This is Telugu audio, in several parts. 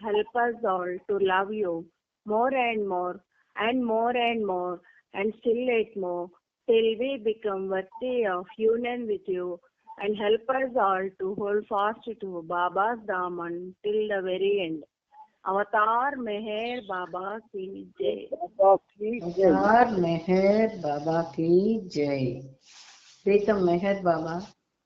help us all to love you more and more and more and more and still yet more till we become worthy of union with you and help us all to hold fast to Baba's Daman till the very end. Avatar Meher Baba ki Jai. यार మెహర్ బాబాకి జై ప్రీతం మెహర్ బాబా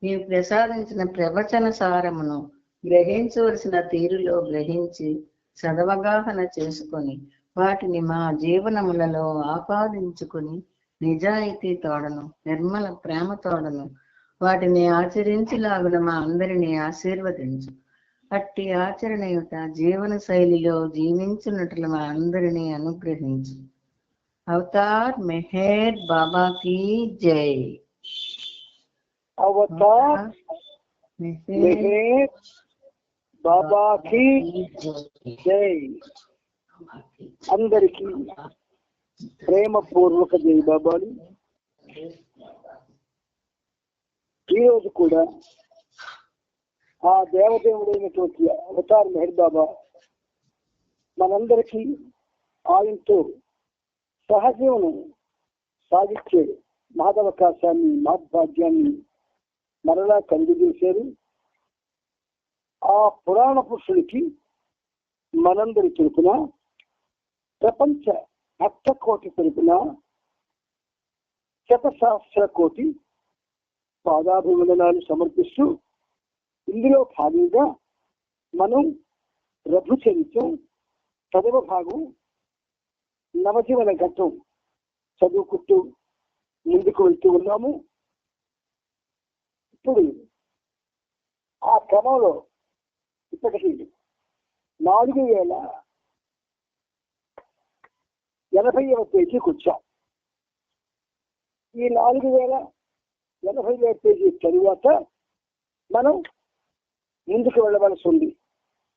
నీవు ప్రసాదించిన ప్రవచన సారమును గ్రహించవలసిన తీరులో గ్రహించి సదవగాహన చేసుకొని వాటిని మా జీవనములలో ఆపాదించుకుని నిజాయితీ తోడను నిర్మల ప్రేమ తోడను వాటిని ఆచరించి లాగున మా అందరినీ ఆశీర్వదించు. అట్టి ఆచరణయుత జీవన శైలిలో జీవించున్నట్లు మా అందరినీ అనుగ్రహించు. అవతార్ మెహర్ బాబాకి జై. అవతార్ బాబాకి జై. అందరికీ ప్రేమపూర్వక జై బాబాలు. ఈరోజు కూడా ఆ దేవదేవుడైనటువంటి అవతార్ మెహర్ బాబా మనందరికీ ఆయనతో సహజీవనం సాగించే మాధవకాశాన్ని మహద్భాగ్యాన్ని మరలా కలిగజేశారు. ఆ పురాణ పురుషుడికి మనందరి తరపున ప్రపంచ భక్త కోటి తరపున శతశాస్త్ర కోటి పాదాభివందనాలు సమర్పిస్తూ ఇందులో భాగంగా మనం రఘు చరిత్రం చదవ భాగం నవజీవన ఘట్టం చదువుకుంటూ ముందుకు వెళ్తూ ఉన్నాము. ఇప్పుడు ఆ క్రమంలో ఇప్పటికీ నాలుగు వేల ఎనభైవ పేజీకి వచ్చాం. ఈ నాలుగు వేల ఎనభైవ పేజీ తరువాత మనం ముందుకు వెళ్ళవలసి ఉంది.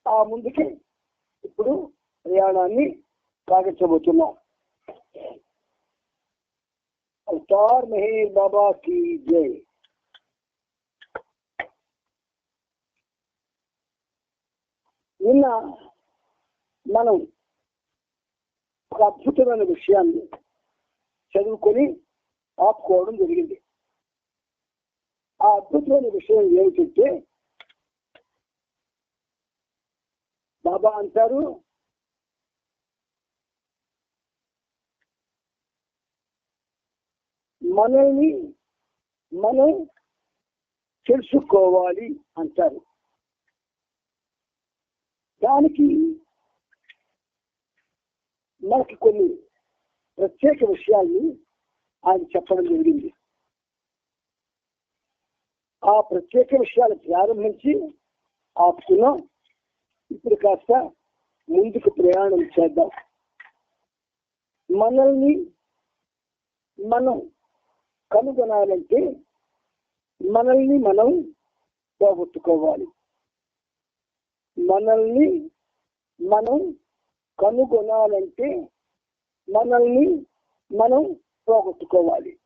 ఆ ముందుకి ఇప్పుడు ప్రయాణాన్ని సాగించబోతున్నాం అవతార్ మెహీర్ బాబా की జై. నిన్న మనం ఒక అద్భుతమైన విషయాన్ని చదువుకొని ఆపుకోవడం జరిగింది. ఆ అద్భుతమైన విషయం ఏమిటంటే బాబా అంటారు మనల్ని మనం తెలుసుకోవాలి అంటారు. దానికి మనకి కొన్ని ప్రత్యేక విషయాల్ని ఆయన చెప్పడం జరిగింది. ఆ ప్రత్యేక విషయాలు ప్రారంభించి ఆపుకున్నాం ఇప్పుడు కాస్త ముందుకు ప్రయాణం చేద్దాం. మనల్ని మనం కనుగొనాలంటే మనల్ని మనం పోగొట్టుకోవాలి. మనల్ని మనం కనుగొనాలంటే మనల్ని మనం పోగొట్టుకోవాలి.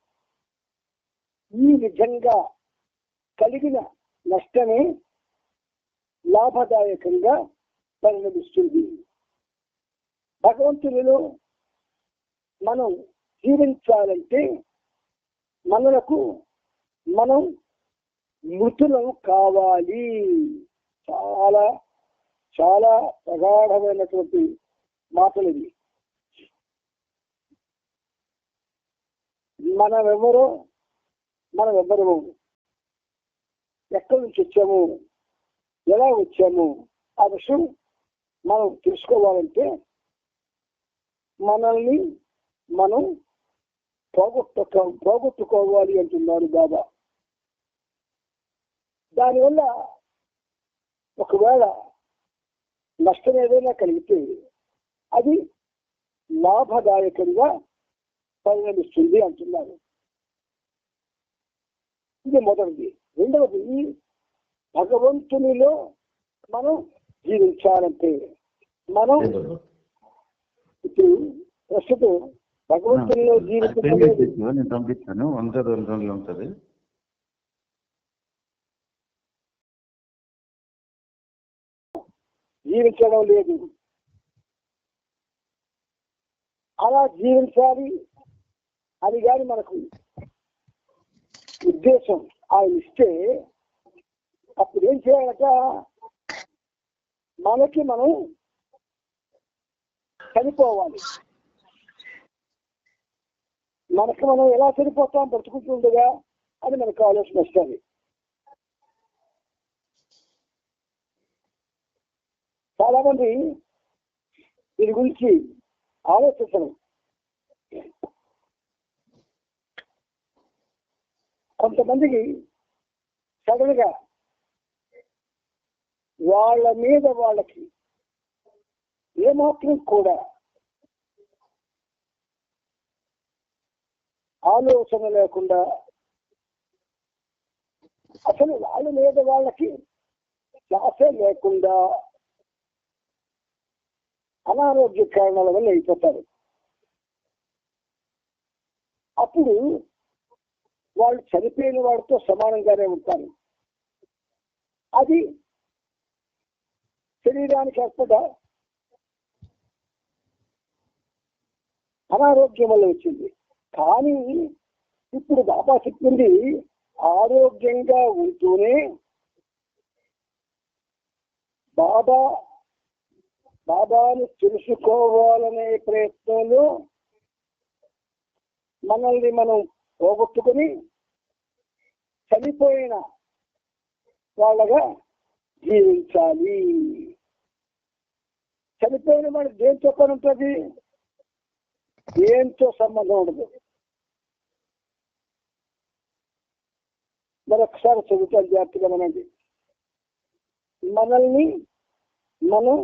ఈ విధంగా కలిగిన నష్టమే లాభదాయకంగా పరిణమిస్తుంది. భగవంతునిలో మనం జీవించాలంటే మనలకు మనం మృతులం కావాలి. చాలా చాలా ప్రగాఢమైనటువంటి మాటలు ఇవి మనమెవరో మనం ఎవరము ఎక్కడి నుంచి వచ్చాము? ఎలా వచ్చాము? ఆ విషయం మనం తెలుసుకోవాలంటే మనల్ని మనం పోగొట్టుకో పోగొట్టుకోవాలి అంటున్నాడు బాబా. దానివల్ల ఒకవేళ నష్టం ఏదైనా కలిగితే అది లాభదాయకంగా పరిణమిస్తుంది అంటున్నారు. ఇది మొదటిది. రెండవది భగవంతునిలో మనం జీవించాలంటే మనం ఇప్పుడు ప్రస్తుతం భగవంతునిలో నేను పంపిస్తాను. వంద రెండు రోజులు ఉంటుంది. జీవించడం లేదు. అలా జీవించాలి అది కానీ మనకు ఉద్దేశం ఆయన ఇస్తే అప్పుడు ఏం చేయాలట? మనకి మనం చనిపోవాలి. మనకి మనం ఎలా చనిపోతాం? బ్రతుకుంటుండగా అది మనకు ఆలోచన వస్తుంది. చాలా మంది దీని గురించి ఆలోచించరు. కొంతమందికి సడన్గా వాళ్ళ మీద వాళ్ళకి ఏమాత్రం కూడా ఆలోచన లేకుండా అసలు వాళ్ళ మీద వాళ్ళకి శ్వాసే లేకుండా అనారోగ్య కారణాల వల్ల అయిపోతారు. అప్పుడు వాళ్ళు చనిపోయిన వాడితో సమానంగానే ఉంటారు. అది శరీరానికి ఏర్పడ్డ అనారోగ్యం వల్ల వచ్చింది. కానీ ఇప్పుడు బాబా చెప్పింది ఆరోగ్యంగా ఉంటూనే బాబా బాబాను తెలుసుకోవాలనే ప్రయత్నంలో మనల్ని మనం పోగొట్టుకుని చనిపోయిన వాళ్ళగా జీవించాలి. చనిపోయిన వాడు దేంతో పని ఉంటుంది దేంతో సంబంధం ఉండదు? మరొకసారి చదువుతాను జాగ్రత్తగా మనండి మనల్ని మనం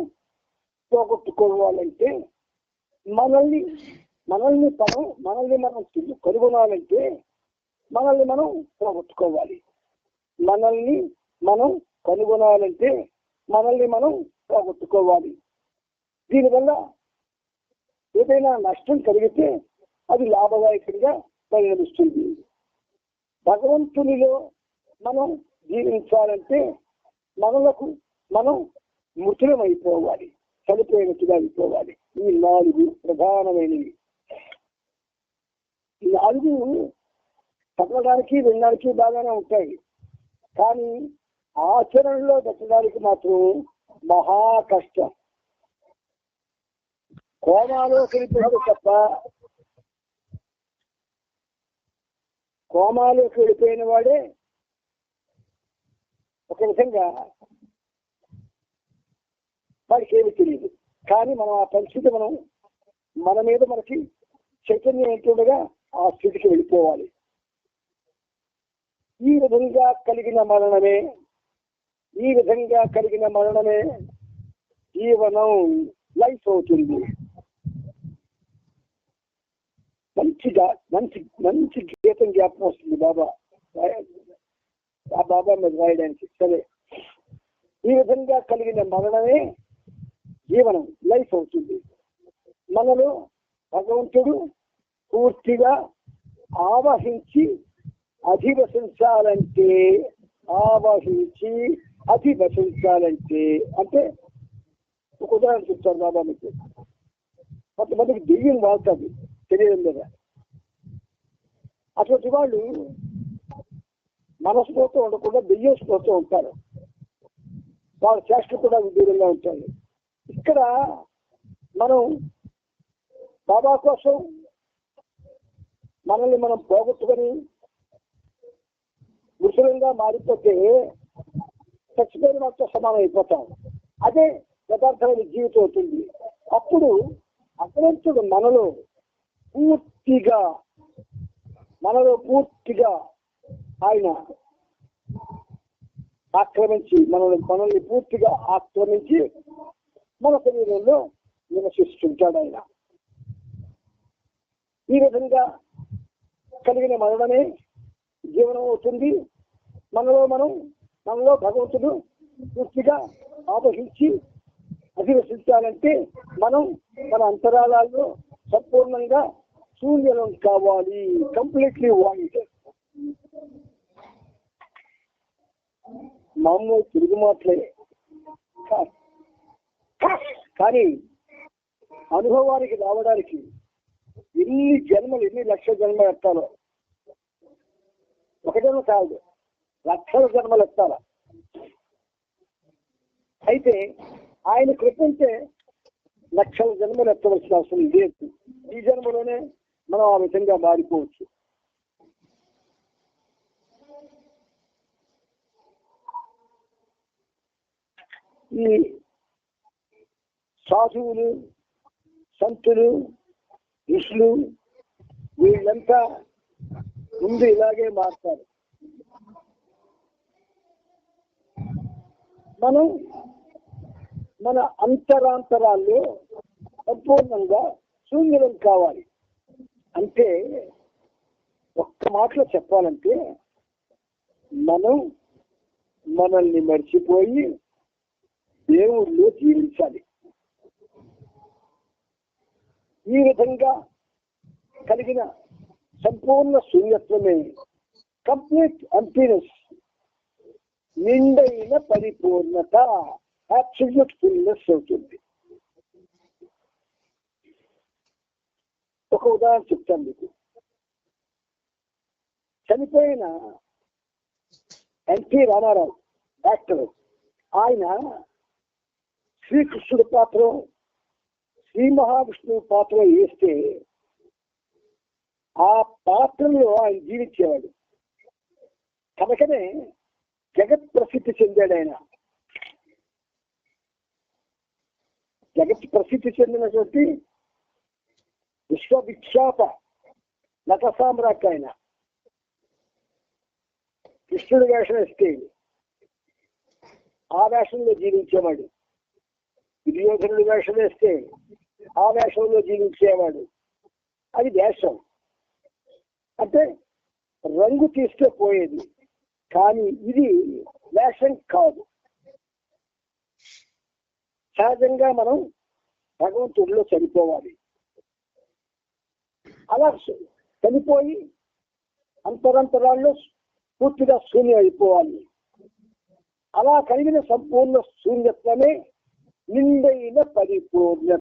పోగొట్టుకోవాలంటే మనల్ని మనల్ని మనం మనల్ని మనం తిరిగి కనుగొనాలంటే మనల్ని మనం పోగొట్టుకోవాలి. మనల్ని మనం కనుగొనాలంటే మనల్ని మనం పోగొట్టుకోవాలి. దీనివల్ల ఏదైనా నష్టం కలిగితే అది లాభదాయకంగా పరిణమిస్తుంది. భగవంతునిలో మనం జీవించాలంటే మనలకు మనం మృతులమైపోవాలి. చనిపోయినట్టుగా అనుకోవాలి ఈ నాలుగు ప్రధానమైనవి. ఈ నాలుగు చదవడానికి వినడానికి బాగానే ఉంటాయి. కానీ ఆచరణలో పెట్టడానికి మాత్రం మహా కష్టం. కోమాలో వెళ్ళిపోతే తప్ప కోమాలోకి వెళ్ళిపోయిన వాడే ఒక విధంగా వాడికి ఏమి తెలియదు కానీ మనం ఆ పరిస్థితి మనం మన మీద మనకి చైతన్యం ఎంతుండగా ఆ స్థితికి వెళ్ళిపోవాలి. ఈ విధంగా కలిగిన మరణమే ఈ విధంగా కలిగిన మరణమే జీవనం లైఫ్ అవుతుంది. మంచిగా మంచి మంచి గీతం జ్ఞాపకం వస్తుంది బాబా. ఆ బాబా మీద రాయడానికి. సరే. ఈ విధంగా కలిగిన మరణమే జీవనం లైఫ్ అవుతుంది. మనలో భగవంతుడు పూర్తిగా ఆవహించి అధివసించాలంటే ఆవహించి అధివసించాలంటే అంటే ఒక ఉదాహరణ చెప్తాను బాబా మీకు. కొంతమందికి దెయ్యం వాళ్తుంది శరీరం మీద. అటువంటి వాళ్ళు మనస్ఫూర్తి ఉండకుండా దెయ్యం స్ఫూర్తి ఉంటారు. వాళ్ళ చేష్టలు కూడా దూరంగా ఉంటాయి. ఇక్కడ మనం బాబా కోసం మనల్ని మనం పోగొట్టుకొని ముసలంగా మారిపోతే చచ్చిపోయిన వాటితో సమానం అయిపోతాం. అదే యథార్థమైన జీవితం అవుతుంది. అప్పుడు భగవంతుడు మనలో పూర్తిగా మనలో పూర్తిగా ఆయన ఆక్రమించి మనల్ని మనల్ని పూర్తిగా ఆక్రమించి మన శరీరంలో నివసిస్తుంటాడు ఆయన. ఈ విధంగా కలిగిన మరణమే జీవనం అవుతుంది. మనలో మనం మనలో భగవంతుడు పూర్తిగా ఆవహించి అధివసించాలంటే మనం మన అంతరాలలో సంపూర్ణంగా శూన్యలం కావాలి. కంప్లీట్లీ వాయిడ్ మామూలు తిరుగు మాటలే కానీ అనుభవానికి రావడానికి ఎన్ని జన్మలు ఎన్ని లక్షల జన్మలు ఎత్తాలో? ఒక జన్మ కాదు లక్షల జన్మలు ఎత్తాల? అయితే ఆయన కృపించే లక్షల జన్మలు ఎత్తవలసిన అవసరం లేదు. ఈ జన్మలోనే మనం ఆ విధంగా మారిపోవచ్చు. ఈ సాధువులు సంతులు ఋషులు వీళ్ళంతా ముందు ఇలాగే మారుతారు. మనం మన అంతరాంతరాల్లో సంపూర్ణంగా శూన్యులం కావాలి. అంటే ఒక్క మాటలో చెప్పాలంటే మనం మనల్ని మర్చిపోయి దేవుళ్ళు జీవించాలి. ఈ విధంగా కలిగిన సంపూర్ణ శూన్యత్వమే. కంప్లీట్ అంపీనెస్ నిండైన పరిపూర్ణత. అబ్సల్యూట్ ఫుల్నెస్ అవుతుంది. ఒక ఉదాహరణ చెప్తాను మీకు. చనిపోయిన ఎన్టీ రామారావు యాక్టర్. ఆయన శ్రీకృష్ణుడి పాత్ర శ్రీ మహావిష్ణువు పాత్ర వేస్తే ఆ పాత్రలో ఆయన జీవించేవాడు. కనుకనే జగత్ ప్రసిద్ధి చెందాడు ఆయన. జగత్ ప్రసిద్ధి చెందినటువంటి విశ్వవిఖ్యాత నట సామ్రాట్ ఆయన. కృష్ణుడి వేషం వేస్తే ఆ వేషంలో జీవించేవాడు. దుర్యోధనుడి వేషం వేస్తే ఆ వేషంలో జీవించేవాడు. అది వేషం. అంటే రంగు తీస్తే పోయేది కానీ ఇది వేషం కాదు. సహజంగా మనం భగవంతుడిలో చనిపోవాలి. అలా చనిపోయి అంతరంతరాల్లో పూర్తిగా శూన్యం అయిపోవాలి. అలా కలిగిన సంపూర్ణ శూన్యత్వమే నిండైన పరిపూర్ణ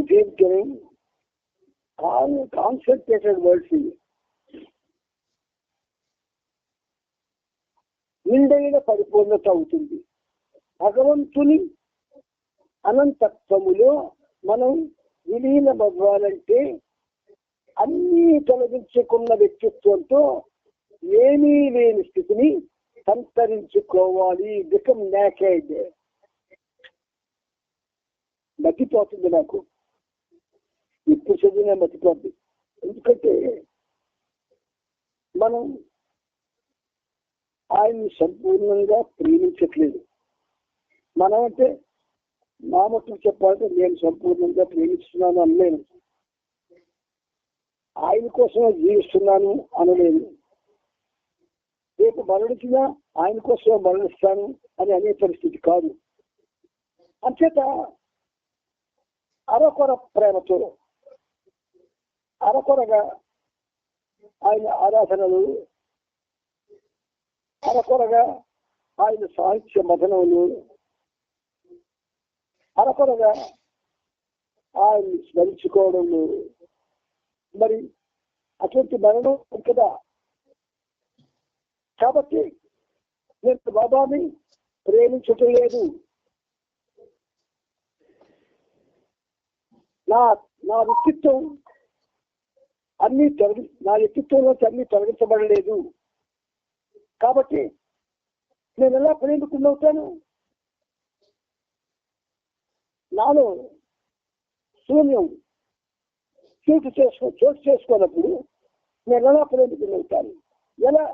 సుదీర్ఘం కాన్సన్ట్రేటెడ్ వర్డ్స్ ఇవి నిండైన పరిపూర్ణత అవుతుంది. భగవంతుని అనంతత్వములో మనం విలీనమవ్వాలంటే అన్నీ తొలగించుకున్న వ్యక్తిత్వంతో ఏమీ లేని స్థితిని సంతరించుకోవాలి. బికమ్ నేకెడ్ మతిపోతుంది నాకు. ఇప్పుడు చదివిన మతిపోద్ది ఎందుకంటే మనం ఆయన్ని సంపూర్ణంగా ప్రేమించట్లేదు. మనం అంటే నా మట్టుకు చెప్పాలంటే నేను సంపూర్ణంగా ప్రేమిస్తున్నాను అనలేను. ఆయన కోసం జీవిస్తున్నాను అనలేను. రేపు మరణించినా ఆయన కోసం మరణిస్తాను అని అనే పరిస్థితి కాదు. అంచేత అరకొర ప్రేమతో అరకొరగా ఆయన ఆరాధనలు అరకొరగా ఆయన సాహిత్య మథనములు అరకొరగా ఆయన్ని స్మరించుకోవడము. మరి అటువంటి మరణం కదా. కాబట్టి నేను బాబాని ప్రేమించటం లేదు. నా నా వ్యక్తిత్వం అన్ని తొలగి నా వ్యక్తిత్వంలోంచి అన్ని తొలగించబడలేదు. కాబట్టి నేను ఎలా ప్రేమికున్నవుతాను నాలో శూన్యం చోటు చేసుకో చోటు చేసుకున్నప్పుడు నేను ఎలా ప్రేమికున్నవుతాను ఎలా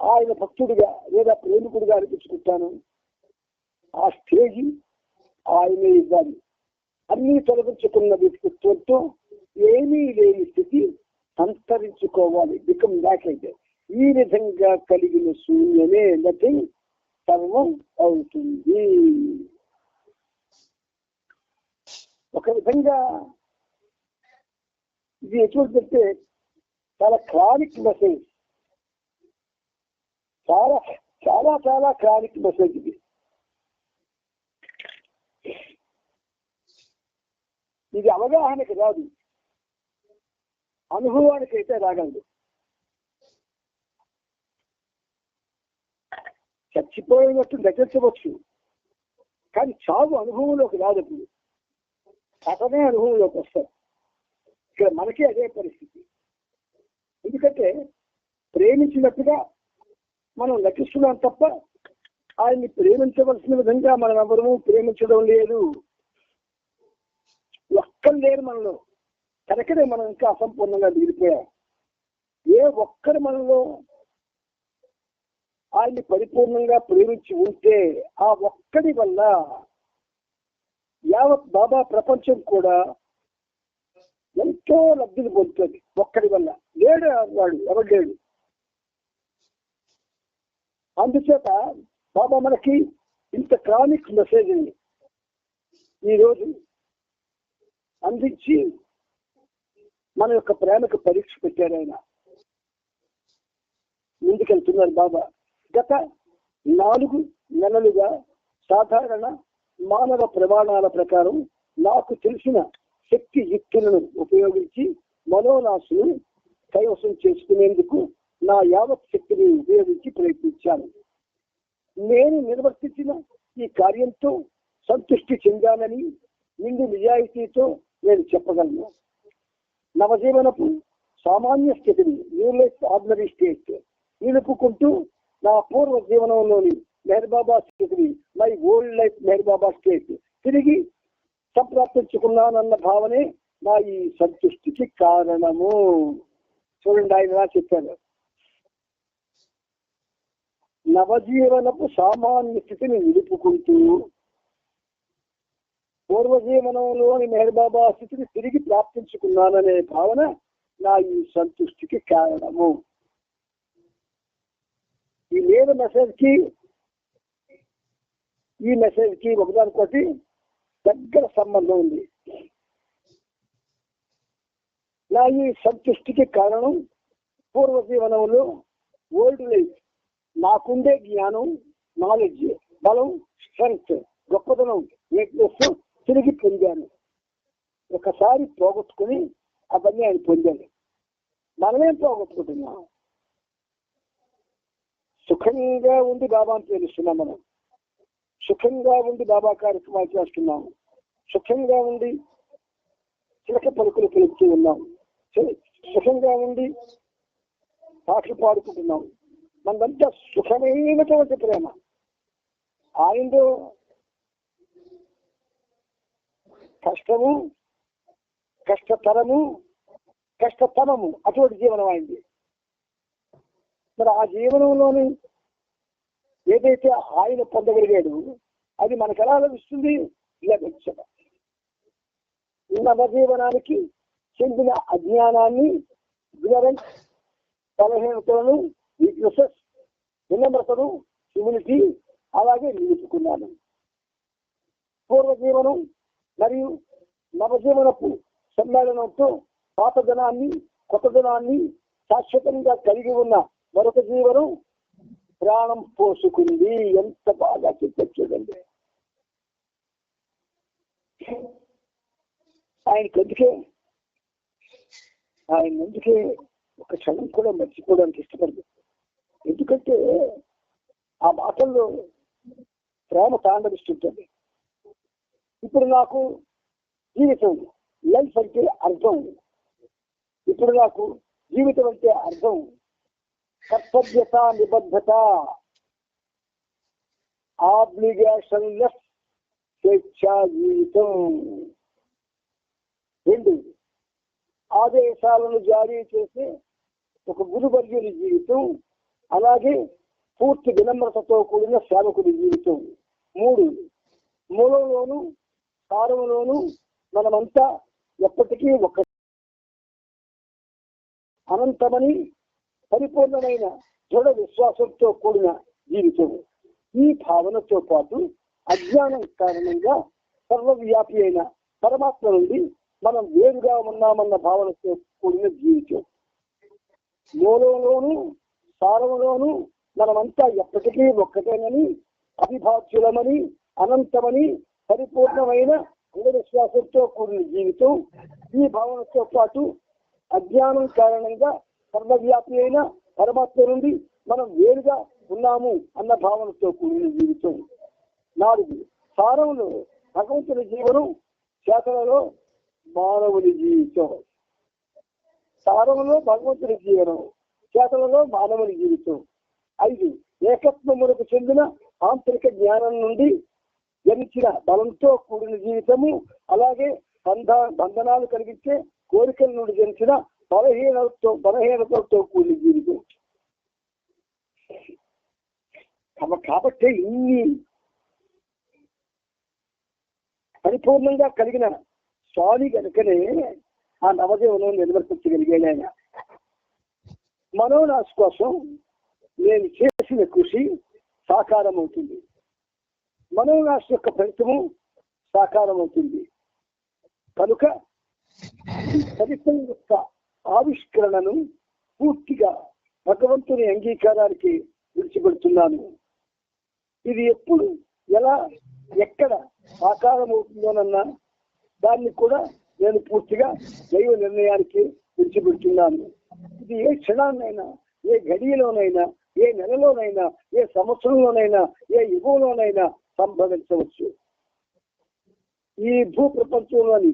ఆయన భక్తుడిగా లేదా ప్రేమికుడిగా అనిపించుకుంటాను? ఆ స్టేజి ఆయనే ఇవ్వాలి. అన్ని తొలగించుకున్న వ్యక్తిత్వంతో ఏమీ లేని స్థితి సంతరించుకోవాలి. బికమ్ అయితే ఈ విధంగా కలిగిన శూన్యమే నథింగ్ సర్వం అవుతుంది. ఒక విధంగా ఇది ఎటువంటిదంటే చాలా క్రానిక్ మెసేజ్ చాలా చాలా చాలా క్రానిక్ మెసేజ్ ఇది. ఇది అవగాహనకి రాదు. అనుభవానికి అయితే రాగలదు. చచ్చిపోయినట్టు నటించవచ్చు కానీ చావు అనుభవంలోకి రాదు అప్పుడు అతనే అనుభవంలోకి వస్తారు ఇక్కడ మనకి అదే పరిస్థితి. ఎందుకంటే ప్రేమించినట్టుగా మనం నటిస్తున్నాం తప్ప ఆయన్ని ప్రేమించవలసిన విధంగా మనం ఎవరూ ప్రేమించడం లేదు. ఒక్కరు లేరు మనలో. కనుకనే మనం ఇంకా అసంపూర్ణంగా మిగిలిపోయాం ఏ ఒక్కరు మనలో ఆయన్ని పరిపూర్ణంగా ప్రేమించి ఉంటే ఆ ఒక్కడి వల్ల యావత్ బాబా ప్రపంచం కూడా ఎంతో లబ్ధిని పొందుతుంది ఒక్కడి వల్ల. లేడు వాడు ఎవరు లేడు. అందుచేత బాబా మనకి ఇంత క్రానిక్ మెసేజ్ ఈరోజు అందించి మన యొక్క ప్రేమకు పరీక్ష పెట్టాడు ఆయన. ముందుకెళ్తున్నారు బాబా. గత నాలుగు నెలలుగా సాధారణ మానవ ప్రమాణాల ప్రకారం నాకు తెలిసిన శక్తి యుక్తులను ఉపయోగించి మనోనాశను కైవసం చేసుకునేందుకు నా యావత్ శక్తిని ఉపయోగించి ప్రయత్నించాను. నేను నిర్వర్తించిన ఈ కార్యంతో సంతృష్టి చెందానని నిండు నిజాయితీతో నేను చెప్పగలను. నవజీవనపు సామాన్య స్థితిని న్యూలెస్ లైఫ్ ఆర్డినరీ స్టేట్ నిలుపుకుంటూ నా పూర్వ జీవనంలోని మెహర్బాబా స్థితిని my old life Meher Baba state తిరిగి సంప్రాప్తించుకున్నానన్న భావనే నా ఈ సంతృష్టికి కారణము. చూడండి ఆయన చెప్పారు. నవజీవనపు సామాన్య స్థితిని నిలుపుకుంటూ పూర్వజీవనంలోని మెహర్బాబా స్థితిని తిరిగి ప్రాప్తించుకున్నాననే భావన నా ఈ సంతృష్టికి కారణము. ఈ లేదు మెసేజ్కి ఈ మెసేజ్కి ఒకదానికొకటి దగ్గర సంబంధం ఉంది. నా ఈ సంతృష్టికి కారణం పూర్వ జీవనంలో ఓల్డ్ లైఫ్ నాకుండే జ్ఞానం నాలెడ్జ్ బలం స్ట్రెంగ్త్ గొప్పతనం వీక్నెస్ తిరిగి పొందాను. ఒకసారి పోగొట్టుకుని అవన్నీ ఆయన పొందాను మనమేం పోగొట్టుకుంటున్నాం? సుఖంగా ఉండి బాబాను పేరుస్తున్నాం మనం. సుఖంగా ఉండి బాబా కార్యక్రమాలు చేస్తున్నాము సుఖంగా ఉండి చిలక పలుకులు పిలుపుతూ ఉన్నాం. సుఖంగా ఉండి పాటలు పాడుకుంటున్నాం. మనదంతా సుఖమైనటువంటి ప్రేమ. ఆయనలో కష్టము కష్టతరము కష్టతనము అటువంటి జీవనం అయింది. మరి ఆ జీవనంలోని ఏదైతే ఆయన పొందగలిగాడు అది మనకు ఎలా లభిస్తుంది? లభించదు నవజీవనానికి చెందిన అజ్ఞానాన్ని ఇగ్నరెన్స్ బలహీనతలను వీక్నెసెస్ వినమ్రతను హ్యూమినిటీ అలాగే నిలుపుకున్నాను. పూర్వజీవనం మరియు నవజీవనపు సమ్మేళనంతో పాత జనాన్ని కొత్త జనాన్ని శాశ్వతంగా కలిగి ఉన్న మరొక జీవనం ప్రాణం పోసుకుంది. ఎంత బాగా చెప్పారు చూడండి. ఆయనకి అందుకే ఆయన అందుకే ఒక క్షణం కూడా మర్చిపోవడానికి ఇష్టపడదు ఎందుకంటే ఆ మాటల్లో ప్రేమ తాండవిస్తుంటుంది. ఇప్పుడు నాకు జీవితం లైఫ్ అంటే అర్థం. ఇప్పుడు నాకు జీవితం అంటే అర్థం. కర్తవ్యత నిబద్ధత ఆబ్లిగేషన్ లెస్ స్వేచ్ఛా జీవితం. రెండు ఆదేశాలను జారీ చేసే ఒక గురువర్యుని జీవితం అలాగే పూర్తి వినమ్రతతో కూడిన సేవకుడి జీవితం. మూడు మూలంలోనూ సారంలోను మనమంతా ఎప్పటికీ ఒక అనంతమని పరిపూర్ణమైన దృఢ విశ్వాసంతో కూడిన జీవితం. ఈ భావనతో పాటు అజ్ఞానం కారణంగా సర్వవ్యాపి అయిన పరమాత్మ నుండి మనం వేరుగా ఉన్నామన్న భావనతో కూడిన జీవితం. మూలంలోను సారంలోను మనమంతా ఎప్పటికీ ఒక్కటేనని అవిభాజ్యులమని అనంతమని పరిపూర్ణమైన అంధవిశ్వాసంతో కూడిన జీవితం ఈ భావనతో పాటు అజ్ఞానం కారణంగా సర్వవ్యాపి అయిన పరమాత్మ నుండి మనం వేరుగా ఉన్నాము అన్న భావనతో కూడిన జీవితం. నాలుగు సారంలో భగవంతుని జీవనం చేతలలో మానవుని జీవితం. సారంలో భగవంతుని జీవనం చేతలలో మానవుని జీవితం. ఐదు ఏకత్వములకు చెందిన ఆంతరిక జ్ఞానం నుండి జరించిన బలంతో కూడిన జీవితము అలాగే బంధ బంధనాలు కలిగించే కోరికల నుండి జనించిన బలహీనతో బలహీనతలతో కూడిన జీవితం. కాబట్టి ఇన్ని పరిపూర్ణంగా కలిగిన స్వామి కనుకనే ఆ నవదేవను నిర్వర్తించగలిగాడు ఆయన. మనోనాశ కోసం నేను చేసిన కృషి సాకారం అవుతుంది మనోనాశ యొక్క ఫలితము సాకారం అవుతుంది. కనుక ఫలితం యొక్క ఆవిష్కరణను పూర్తిగా భగవంతుని అంగీకారానికి విడిచిపెడుతున్నాను. ఇది ఎప్పుడు ఎలా ఎక్కడ ఆకారం అవుతుందోనన్నా దాన్ని కూడా నేను పూర్తిగా దైవ నిర్ణయానికి విడిచిపెడుతున్నాను. ఇది ఏ క్షణాన్నైనా ఏ గడియలోనైనా ఏ నెలలోనైనా ఏ సంవత్సరంలోనైనా ఏ యుగంలోనైనా సంభవించవచ్చు. ఈ భూ ప్రపంచంలోని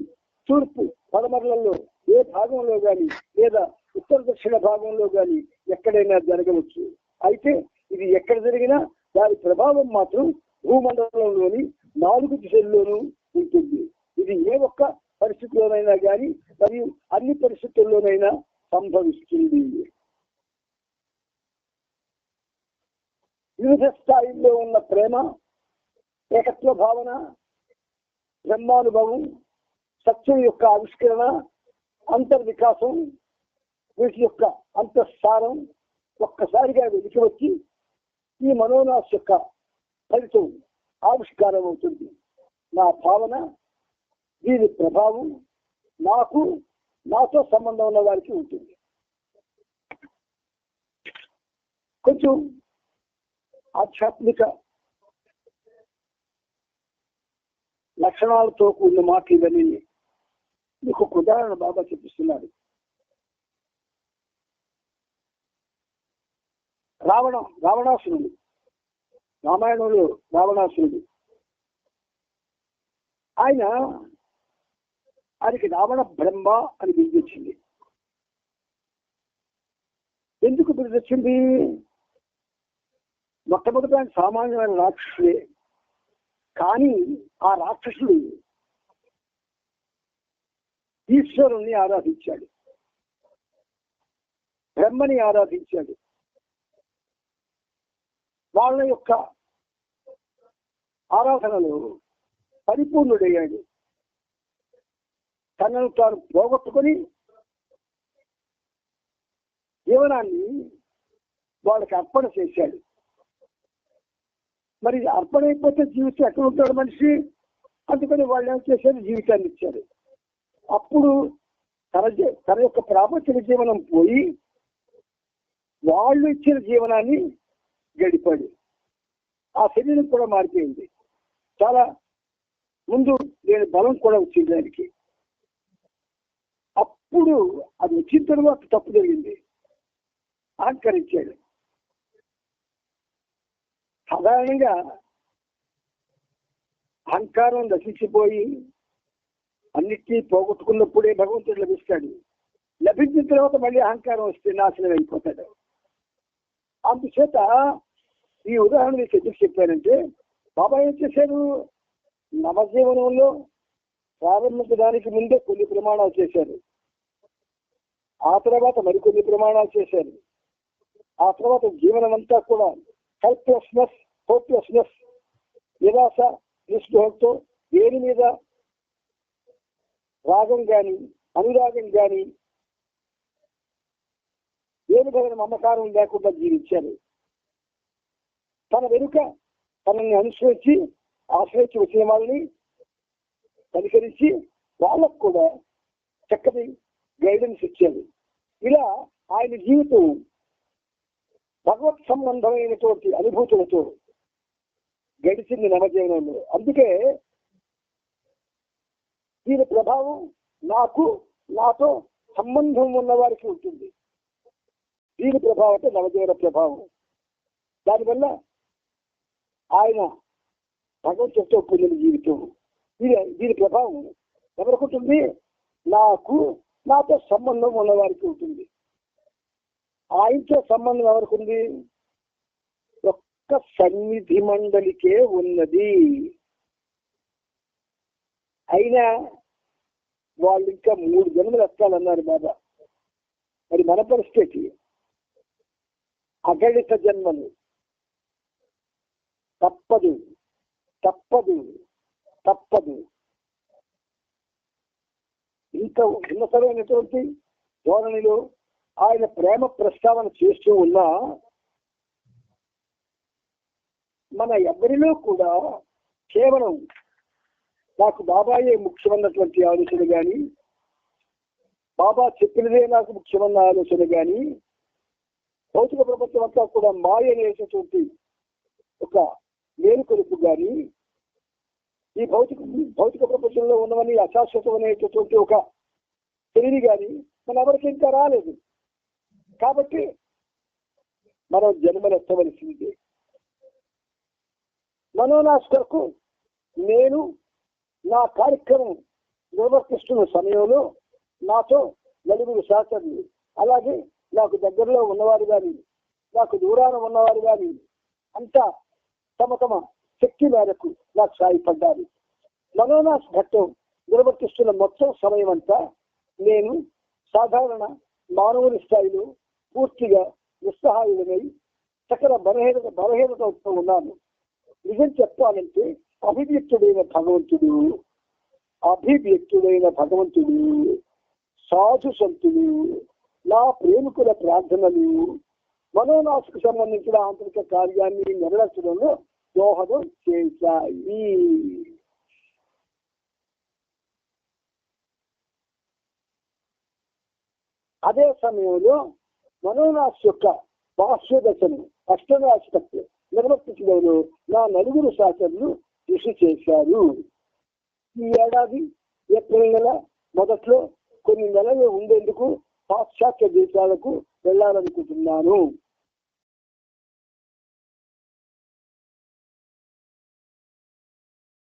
తూర్పు పడమరలలో ఏ భాగంలో గాని లేదా ఉత్తర దక్షిణ భాగంలో గాని ఎక్కడైనా జరగవచ్చు. అయితే ఇది ఎక్కడ జరిగినా దాని ప్రభావం మాత్రం భూమండలంలోని నాలుగు దిశల్లోనూ ఉంటుంది. ఇది ఏ ఒక్క పరిస్థితిలోనైనా గాని మరియు అన్ని పరిస్థితుల్లోనైనా సంభవిస్తుంది. వివిధ స్థాయిల్లో ఉన్న ప్రేమ ఏకత్వ భావన బ్రహ్మానుభవం సత్యం యొక్క ఆవిష్కరణ అంతర్వికాసం వీటి యొక్క అంతఃసారం ఒక్కసారిగా వెలికి వచ్చి ఈ మనోనాశ యొక్క ఫలితం ఆవిష్కారం అవుతుంది నా భావన దీని ప్రభావం నాకు నాతో సంబంధం ఉన్న వారికి ఉంటుంది. కొంచెం ఆధ్యాత్మిక లక్షణాలతో కూడిన మాటలు ఇవన్నీ మీకు ఒక ఉదాహరణ బాబా చూపిస్తున్నారు రావణ రావణాసురుడు. రామాయణంలో రావణాసురుడు. ఆయన ఆయనకి రావణ బ్రహ్మ అని బిరుదు వచ్చింది ఎందుకు బిరుదు వచ్చింది మొట్టమొదటి ఆయన సామాన్యమైన రాక్షసుడే. కానీ ఆ రాక్షసుడు ఈశ్వరుణ్ణి ఆరాధించాడు. బ్రహ్మని ఆరాధించాడు. వాళ్ళ యొక్క ఆరాధనలో పరిపూర్ణుడయ్యాడు. తనను తాను పోగొట్టుకొని జీవనాన్ని వాళ్ళకి అర్పణ చేశాడు. మరి అర్పణ అయిపోతే జీవితం ఎక్కడ ఉంటాడు మనిషి? అందుకని వాళ్ళు ఏం చేశారు? జీవితాన్ని ఇచ్చారు. అప్పుడు తన తన యొక్క ప్రాపంచిక జీవనం పోయి వాళ్ళు ఇచ్చిన జీవనాన్ని గడిపాడు. ఆ శరీరం కూడా మారిపోయింది. చాలా ముందు నేను బలం కూడా వచ్చింది దానికి. అప్పుడు అది వచ్చిన తర్వాత తప్పు జరిగింది. అహంకరించాడు సాధారణంగా అహంకారం నశించిపోయి అన్నిటినీ పోగొట్టుకున్నప్పుడే భగవంతుడు లభిస్తాడు. లభించిన తర్వాత మళ్ళీ అహంకారం వస్తే నాశనం అయిపోతాడు. అందుచేత ఈ ఉదాహరణ మీకు ఎందుకు చెప్పానంటే బాబా ఏం చేశారు? నవజీవనంలో ప్రారంభించడానికి ముందే కొన్ని ప్రమాణాలు చేశారు. ఆ తర్వాత మరికొన్ని ప్రమాణాలు చేశారు. ఆ తర్వాత జీవనం అంతా కూడా హెల్ప్లెస్నెస్ హోప్లెస్నెస్ నిరాశ నిస్పృహంతో దేని మీద రాగం కానీ అనురాగం కానీ ఏ విధమైన మమకారం లేకుండా జీవించారు తన వెనుక తనని అనుసరించి ఆశ్రయించి వచ్చిన వాళ్ళని కనికరించి వాళ్ళకు కూడా చక్కటి గైడెన్స్ ఇచ్చారు ఇలా ఆయన జీవితం భగవత్ సంబంధమైనటువంటి అనుభూతులతో గడిచింది నవజీవనంలో. అందుకే దీని ప్రభావం నాకు నాతో సంబంధం ఉన్న వారికి ఉంటుంది. దీని ప్రభావం అంటే నవజీవన ప్రభావం. దానివల్ల ఆయన భగవంతుడితో పొందిన జీవితం. దీని దీని ప్రభావం ఎవరికి ఉంటుంది? నాకు నాతో సంబంధం ఉన్నవారికి ఉంటుంది. ఆయనతో సంబంధం ఎవరికి ఉంది? ఒక్క సన్నిధి మండలికే ఉన్నది. అయినా వాళ్ళు ఇంకా మూడు జన్మలు ఎత్తాలన్నారు బాబా. మరి మన పరిస్థితి అగణిత జన్మలు. తప్పదు తప్పదు తప్పదు. ఇంత ఉన్నతమైనటువంటి ధోరణిలో ఆయన ప్రేమ ప్రస్తావన చేస్తూ ఉన్నా మన ఎవరిలో కూడా కేవలం నాకు బాబాయే ముఖ్యమన్నటువంటి ఆలోచన కానీ బాబా చెప్పినదే నాకు ముఖ్యమన్న ఆలోచన కానీ భౌతిక ప్రపంచం అంతా కూడా మాయ అనేటటువంటి ఒక మేలుకొలుపు కానీ ఈ భౌతిక భౌతిక ప్రపంచంలో ఉన్నవన్నీ అశాశ్వతం అనేటటువంటి ఒక తెలివి కానీ మన ఎవరికి ఇంకా రాలేదు. కాబట్టి మనం జన్మలెత్తవలసింది మనోనాశ నేను నా కార్యక్రమం నిర్వర్తిస్తున్న సమయంలో నాతో నలుగురు శాస్త్రులు అలాగే నాకు దగ్గరలో ఉన్నవారు కానీ నాకు దూరాన ఉన్నవారు కానీ అంతా తమ తమ శక్తి మేరకు నాకు సాయపడ్డారు మనోనాశ ఘట్టం నిర్వర్తిస్తున్న మొత్తం సమయం అంతా నేను సాధారణ మానవుని స్థాయిలో పూర్తిగా నిస్సహాయుడనై సకల బలహీనత బలహీనతతో ఉన్నాను. నిజం చెప్పాలంటే అభివ్యక్తుడైన భగవంతుడు అభివ్యక్తుడైన భగవంతుడు సాధు సంతుడు నా ప్రేమికుల ప్రార్థనలు మనోనాశకు సంబంధించిన ఆంతరిక కార్యాన్ని నెరవేర్చడంలో దోహదం చేశాయి. అదే సమయంలో మనోనాస్ యొక్క బాహ్య దశను అష్టనాశకత్వం నిర్వర్తించడంలో నా నలుగురు శాసనలు కృషి చేశారు. ఈ ఏడాది ఏప్రిల్ నెల మొదట్లో కొన్ని నెలలు ఉండేందుకు పాశ్చాత్య దేశాలకు వెళ్ళాలనుకుంటున్నాను.